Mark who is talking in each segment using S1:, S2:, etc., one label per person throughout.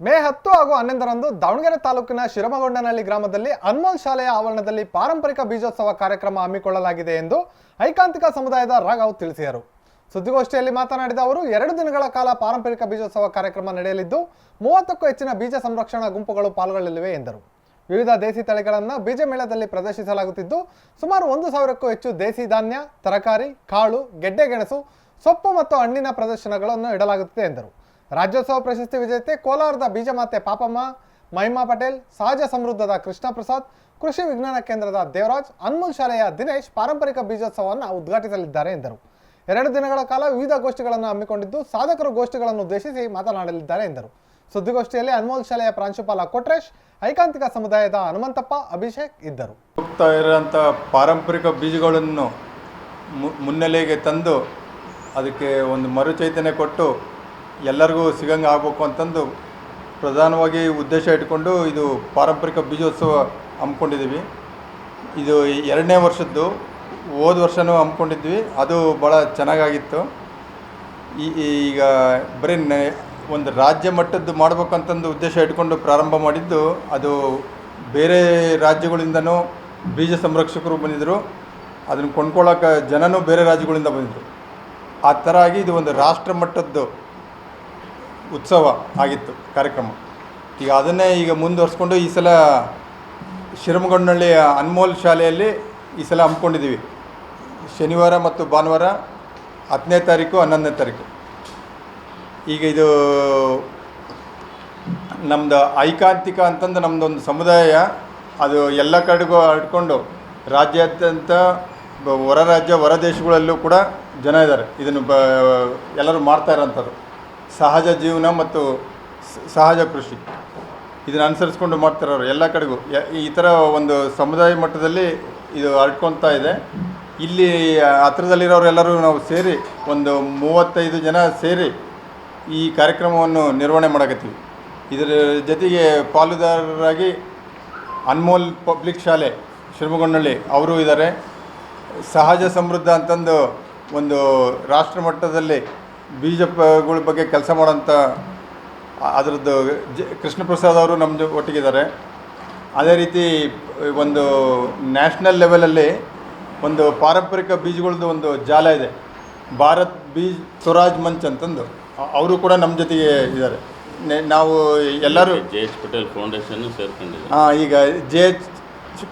S1: ಮೇ ಹತ್ತು ಹಾಗೂ ಹನ್ನೊಂದರಂದು ದಾವಣಗೆರೆ ತಾಲೂಕಿನ ಶಿರಮಗೊಂಡನಹಳ್ಳಿ ಗ್ರಾಮದಲ್ಲಿ ಅನ್ಮೋಲ್ ಶಾಲೆಯ ಆವರಣದಲ್ಲಿ ಪಾರಂಪರಿಕ ಬೀಜೋತ್ಸವ ಕಾರ್ಯಕ್ರಮ ಹಮ್ಮಿಕೊಳ್ಳಲಾಗಿದೆ ಎಂದು ಐಕಾಂತಿಕ ಸಮುದಾಯದ ರಾಘವ್ ತಿಳಿಸಿದರು. ಸುದ್ದಿಗೋಷ್ಠಿಯಲ್ಲಿ ಮಾತನಾಡಿದ ಅವರು, ಎರಡು ದಿನಗಳ ಕಾಲ ಪಾರಂಪರಿಕ ಬೀಜೋತ್ಸವ ಕಾರ್ಯಕ್ರಮ ನಡೆಯಲಿದ್ದು, ಮೂವತ್ತಕ್ಕೂ ಹೆಚ್ಚಿನ ಬೀಜ ಸಂರಕ್ಷಣಾ ಗುಂಪುಗಳು ಪಾಲ್ಗೊಳ್ಳಲಿವೆ ಎಂದರು. ವಿವಿಧ ದೇಸಿ ತಳಿಗಳನ್ನು ಬೀಜ ಮೇಳದಲ್ಲಿ ಪ್ರದರ್ಶಿಸಲಾಗುತ್ತಿದ್ದು, ಸುಮಾರು ಒಂದು ಸಾವಿರಕ್ಕೂ ಹೆಚ್ಚು ದೇಸಿ ಧಾನ್ಯ, ತರಕಾರಿ, ಕಾಳು, ಗೆಡ್ಡೆ ಗೆಣಸು, ಸೊಪ್ಪು ಮತ್ತು ಹಣ್ಣಿನ ಪ್ರದರ್ಶನಗಳನ್ನು ಇಡಲಾಗುತ್ತಿದೆ ಎಂದರು. ರಾಜ್ಯೋತ್ಸವ ಪ್ರಶಸ್ತಿ ವಿಜೇತೆ ಕೋಲಾರದ ಬೀಜಮಾತೆ ಪಾಪಮ್ಮ, ಮಹಿಮಾ ಪಟೇಲ್, ಸಹಜ ಸಮೃದ್ಧದ ಕೃಷ್ಣ ಪ್ರಸಾದ್, ಕೃಷಿ ವಿಜ್ಞಾನ ಕೇಂದ್ರದ ದೇವರಾಜ್, ಅನ್ಮೋಲ್ ಶಾಲೆಯ ದಿನೇಶ್ ಪಾರಂಪರಿಕ ಬೀಜೋತ್ಸವವನ್ನು ಉದ್ಘಾಟಿಸಲಿದ್ದಾರೆ ಎಂದರು. ಎರಡು ದಿನಗಳ ಕಾಲ ವಿವಿಧ ಗೋಷ್ಠಿಗಳನ್ನು ಹಮ್ಮಿಕೊಂಡಿದ್ದು ಸಾಧಕರು ಗೋಷ್ಠಿಗಳನ್ನು ಉದ್ದೇಶಿಸಿ ಮಾತನಾಡಲಿದ್ದಾರೆ ಎಂದರು. ಸುದ್ದಿಗೋಷ್ಠಿಯಲ್ಲಿ ಅನ್ಮೋಲ್ ಶಾಲೆಯ ಪ್ರಾಂಶುಪಾಲ ಕೊಟ್ರೇಶ್, ಐಕಾಂತಿಕ ಸಮುದಾಯದ ಹನುಮಂತಪ್ಪ, ಅಭಿಷೇಕ್ ಇದ್ದರು.
S2: ಹೋಗ್ತಾ ಇರೋಂಥ ಪಾರಂಪರಿಕ ಬೀಜಗಳನ್ನು ಮುನ್ನೆಲೆಗೆ ತಂದು ಅದಕ್ಕೆ ಒಂದು ಮರುಚೈತನ್ಯ ಕೊಟ್ಟು ಎಲ್ಲರಿಗೂ ಸಿಗಂಗೆ ಆಗಬೇಕು ಅಂತಂದು ಪ್ರಧಾನವಾಗಿ ಉದ್ದೇಶ ಇಟ್ಕೊಂಡು ಇದು ಪಾರಂಪರಿಕ ಬೀಜೋತ್ಸವ ಹಮ್ಮಿಕೊಂಡಿದ್ದೀವಿ. ಇದು ಎರಡನೇ ವರ್ಷದ್ದು, ಹೋದ ವರ್ಷವೂ ಹಮ್ಮಿಕೊಂಡಿದ್ವಿ. ಅದು ಭಾಳ ಚೆನ್ನಾಗಾಗಿತ್ತು. ಈ ಈಗ ಬರೀ ಒಂದು ರಾಜ್ಯ ಮಟ್ಟದ್ದು ಮಾಡ್ಬೇಕಂತಂದು ಉದ್ದೇಶ ಇಟ್ಕೊಂಡು ಪ್ರಾರಂಭ ಮಾಡಿದ್ದು, ಅದು ಬೇರೆ ರಾಜ್ಯಗಳಿಂದನೂ ಬೀಜ ಸಂರಕ್ಷಕರು ಬಂದಿದ್ದರು ಅದನ್ನು ಕೊಂಡ್ಕೊಳ್ಳೋಕೆ ಜನನೂ ಬೇರೆ ರಾಜ್ಯಗಳಿಂದ ಬಂದಿದ್ದರು ಆ ಥರ ಆಗಿ ಇದು ಒಂದು ರಾಷ್ಟ್ರ ಮಟ್ಟದ್ದು ಉತ್ಸವ ಆಗಿತ್ತು ಕಾರ್ಯಕ್ರಮ. ಈಗ ಅದನ್ನೇ ಈಗ ಮುಂದುವರ್ಸ್ಕೊಂಡು ಈ ಸಲ ಶಿರಮಗೊಂಡನಹಳ್ಳಿಯ ಅನ್ಮೋಲ್ ಶಾಲೆಯಲ್ಲಿ ಈ ಸಲ ಹಮ್ಮಿಕೊಂಡಿದ್ದೀವಿ. ಶನಿವಾರ ಮತ್ತು ಭಾನುವಾರ ಹತ್ತನೇ ತಾರೀಕು, ಹನ್ನೊಂದನೇ ತಾರೀಕು. ಈಗ ಇದು ನಮ್ಮದು ಐಕಾಂತಿಕ ಅಂತಂದು ನಮ್ಮದೊಂದು ಸಮುದಾಯ, ಅದು ಎಲ್ಲ ಕಡೆಗೂ ಹರಡ್ಕೊಂಡು ರಾಜ್ಯಾದ್ಯಂತ ಹೊರ ರಾಜ್ಯ, ಹೊರ ದೇಶಗಳಲ್ಲೂ ಕೂಡ ಜನ ಇದ್ದಾರೆ. ಇದನ್ನು ಬ, ಎಲ್ಲರೂ ಮಾಡ್ತಾ ಇರೋಂಥದ್ದು. ಸಹಜ ಜೀವನ ಮತ್ತು ಸಹಜ ಕೃಷಿ. ಇದನ್ನು ಅನುಸರಿಸ್ಕೊಂಡು ಮಾಡ್ತಿರೋರು ಎಲ್ಲ ಕಡೆಗೂ. ಈ ಥರ ಒಂದು ಸಮುದಾಯ ಮಟ್ಟದಲ್ಲಿ ಇದು ಹರಡ್ಕೊತಾ ಇದೆ. ಇಲ್ಲಿ ಹತ್ರದಲ್ಲಿರೋರೆಲ್ಲರೂ ನಾವು ಸೇರಿ ಒಂದು ಮೂವತ್ತೈದು ಜನ ಸೇರಿ ಈ ಕಾರ್ಯಕ್ರಮವನ್ನು ನಿರ್ವಹಣೆ ಮಾಡಕತ್ತೀವಿ. ಇದರ ಜೊತೆಗೆ ಪಾಲುದಾರರಾಗಿ ಅನ್ಮೋಲ್ ಪಬ್ಲಿಕ್ ಶಾಲೆ ಶಿರಮಗೊಂಡಳ್ಳಿ ಅವರು ಇದ್ದಾರೆ ಸಹಜ ಸಮೃದ್ಧ ಅಂತಂದು ಒಂದು ರಾಷ್ಟ್ರ ಮಟ್ಟದಲ್ಲಿ ಬೀಜಗಳ ಬಗ್ಗೆ ಕೆಲಸ ಮಾಡೋಂಥ ಅದರದ್ದು ಜ ಕೃಷ್ಣ ಪ್ರಸಾದ್ ಅವರು ನಮ್ಮ ಜೊ- ಒಟ್ಟಿಗಿದ್ದಾರೆ. ಅದೇ ರೀತಿ ಒಂದು ನ್ಯಾಷನಲ್ ಲೆವೆಲಲ್ಲಿ ಒಂದು ಪಾರಂಪರಿಕ ಬೀಜಗಳದ್ದು ಒಂದು ಜಾಲ ಇದೆ. ಭಾರತ್ ಬೀಜ್ ಸ್ವರಾಜ್ ಮಂಚ್ ಅಂತಂದು. ಅವರು ಕೂಡ ನಮ್ಮ ಜೊತೆಗೆ ಇದ್ದಾರೆ. ನಾವು ಎಲ್ಲರೂ
S3: ಜೆ ಎಚ್ ಪಟೇಲ್ ಫೌಂಡೇಶನ್ ಸೇರ್ಕೊಂಡಿದ್ದೀವಿ
S2: ಹಾಂ ಈಗ ಜೆ ಎಚ್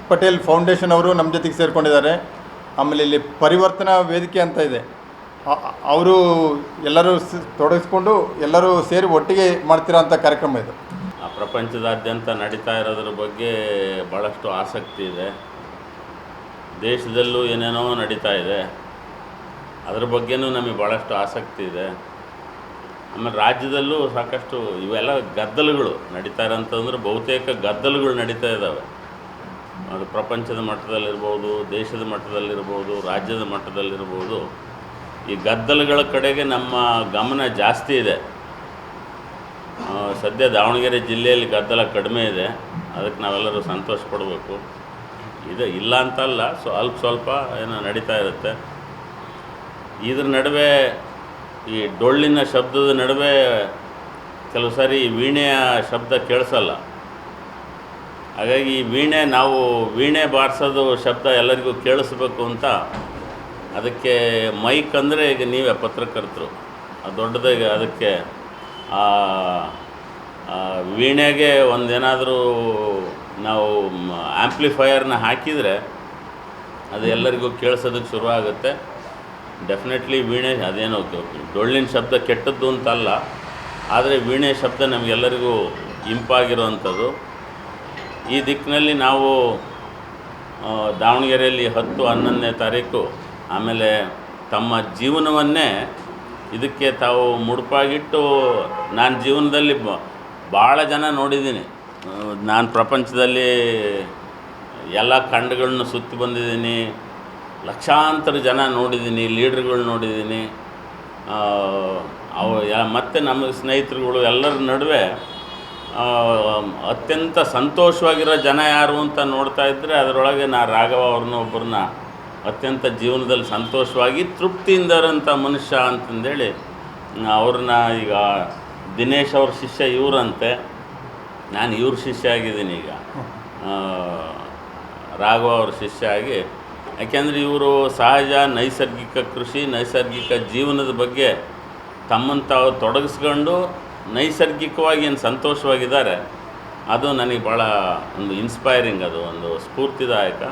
S2: ಪಟೇಲ್ ಫೌಂಡೇಶನ್ ಅವರು ನಮ್ಮ ಜೊತೆಗೆ ಸೇರಿಕೊಂಡಿದ್ದಾರೆ. ಆಮೇಲೆ ಇಲ್ಲಿ ಪರಿವರ್ತನಾ ವೇದಿಕೆ ಅಂತ ಇದೆ. ಅವರು ಎಲ್ಲರೂ ತೊಡಗಿಸ್ಕೊಂಡು ಎಲ್ಲರೂ ಸೇರಿ ಒಟ್ಟಿಗೆ ಮಾಡ್ತಿರೋಂಥ ಕಾರ್ಯಕ್ರಮ ಇದು.
S3: ಆ ಪ್ರಪಂಚದಾದ್ಯಂತ ನಡೀತಾ ಇರೋದ್ರ ಬಗ್ಗೆ ಭಾಳಷ್ಟು ಆಸಕ್ತಿ ಇದೆ. ದೇಶದಲ್ಲೂ ಏನೇನೋ ನಡೀತಾ ಇದೆ. ಅದ್ರ ಬಗ್ಗೆನೂ ನಮಗೆ ಭಾಳಷ್ಟು ಆಸಕ್ತಿ ಇದೆ. ಆಮೇಲೆ ರಾಜ್ಯದಲ್ಲೂ ಸಾಕಷ್ಟು ಇವೆಲ್ಲ ಗದ್ದಲುಗಳು ನಡೀತಾ ಇರೋಂಥಂದ್ರೆ ಬಹುತೇಕ ಗದ್ದಲುಗಳು ನಡೀತಾ ಇದ್ದಾವೆ. ಅದು ಪ್ರಪಂಚದ ಮಟ್ಟದಲ್ಲಿರ್ಬೋದು, ದೇಶದ ಮಟ್ಟದಲ್ಲಿರ್ಬೋದು, ರಾಜ್ಯದ ಮಟ್ಟದಲ್ಲಿರ್ಬೋದು. ಈ ಗದ್ದಲಗಳ ಕಡೆಗೆ ನಮ್ಮ ಗಮನ ಜಾಸ್ತಿ ಇದೆ. ಸದ್ಯ ದಾವಣಗೆರೆ ಜಿಲ್ಲೆಯಲ್ಲಿ ಗದ್ದಲ ಕಡಿಮೆ ಇದೆ. ಅದಕ್ಕೆ ನಾವೆಲ್ಲರೂ ಸಂತೋಷ ಪಡಬೇಕು. ಇದು ಇಲ್ಲ ಅಂತಲ್ಲ ಸೊ ಅಲ್ಪ ಸ್ವಲ್ಪ ಏನೋ ನಡೀತಾ ಇರುತ್ತೆ. ಇದ್ರ ನಡುವೆ ಈ ಡೊಳ್ಳಿನ ಶಬ್ದದ ನಡುವೆ ಕೆಲವು ಸಾರಿ ವೀಣೆಯ ಶಬ್ದ ಕೇಳಿಸಲ್ಲ. ಹಾಗಾಗಿ ಈ ವೀಣೆ ನಾವು ವೀಣೆ ಬಾರಿಸೋದು ಶಬ್ದ ಎಲ್ಲರಿಗೂ ಕೇಳಿಸ್ಬೇಕು ಅಂತ ಅದಕ್ಕೆ ಮೈಕ್ ಅಂದರೆ ಈಗ ನೀವೇ ಪತ್ರಕರ್ತರು. ಆ ದೊಡ್ಡದಾಗಿ ಅದಕ್ಕೆ ಆ ವೀಣೆಗೆ ಒಂದೇನಾದರೂ ನಾವು ಆ್ಯಂಪ್ಲಿಫೈಯರ್ನ ಹಾಕಿದರೆ ಅದು ಎಲ್ಲರಿಗೂ ಕೇಳಿಸೋದಕ್ಕೆ ಶುರು ಆಗುತ್ತೆ. ಡೆಫಿನೆಟ್ಲಿ ವೀಣೆ, ಅದೇನೋ ಡೊಳ್ಳಿನ ಶಬ್ದ ಕೆಟ್ಟದ್ದು ಅಂತಲ್ಲ, ಆದರೆ ವೀಣೆ ಶಬ್ದ ನಮಗೆಲ್ಲರಿಗೂ ಇಂಪಾಗಿರುವಂಥದ್ದು ಈ ದಿಕ್ಕಿನಲ್ಲಿ ನಾವು ದಾವಣಗೆರೆಯಲ್ಲಿ ಹತ್ತು ಹನ್ನೊಂದನೇ ತಾರೀಕು ಆಮೇಲೆ ತಮ್ಮ ಜೀವನವನ್ನೇ ಇದಕ್ಕೆ ತಾವು ಮುಡುಪಾಗಿಟ್ಟು ನಾನು ಜೀವನದಲ್ಲಿ ಭಾಳ ಜನ ನೋಡಿದ್ದೀನಿ. ನಾನು ಪ್ರಪಂಚದಲ್ಲಿ ಎಲ್ಲ ಖಂಡಗಳನ್ನ ಸುತ್ತಿ ಬಂದಿದ್ದೀನಿ. ಲಕ್ಷಾಂತರ ಜನ ನೋಡಿದ್ದೀನಿ, ಲೀಡ್ರ್ಗಳು ನೋಡಿದ್ದೀನಿ. ಅವು, ಯಾ- ಮತ್ತು ನಮ್ಮ ಸ್ನೇಹಿತರುಗಳು ಎಲ್ಲರ ನಡುವೆ ಅತ್ಯಂತ ಸಂತೋಷವಾಗಿರೋ ಜನ ಯಾರು ಅಂತ ನೋಡ್ತಾ ಇದ್ದರೆ ಅದರೊಳಗೆ ನಾ ರಾಘವ ಅವ್ರನ್ನ ಒಬ್ಬರನ್ನ ಅತ್ಯಂತ ಜೀವನದಲ್ಲಿ ಸಂತೋಷವಾಗಿ ತೃಪ್ತಿಯಿಂದ ಇರೋಂಥ ಮನುಷ್ಯ ಅಂತಂದೇಳಿ, ಅವ್ರನ್ನ ಈಗ ದಿನೇಶ್ ಅವ್ರ ಶಿಷ್ಯ ಇವರಂತೆ. ನಾನು ಇವ್ರ ಶಿಷ್ಯ ಆಗಿದ್ದೀನಿ ಈಗ. ರಾಘವ ಅವ್ರ ಶಿಷ್ಯ ಆಗಿ. ಯಾಕೆಂದರೆ ಇವರು ಸಹಜ ನೈಸರ್ಗಿಕ ಕೃಷಿ, ನೈಸರ್ಗಿಕ ಜೀವನದ ಬಗ್ಗೆ ತಮ್ಮನ್ನು ತಾವು ತೊಡಗಿಸ್ಕೊಂಡು ನೈಸರ್ಗಿಕವಾಗಿ ಏನು ಸಂತೋಷವಾಗಿದ್ದಾರೆ, ಅದು ನನಗೆ ಭಾಳ ಒಂದು ಇನ್ಸ್ಪೈರಿಂಗ್ ಅದು, ಒಂದು ಸ್ಫೂರ್ತಿದಾಯಕ.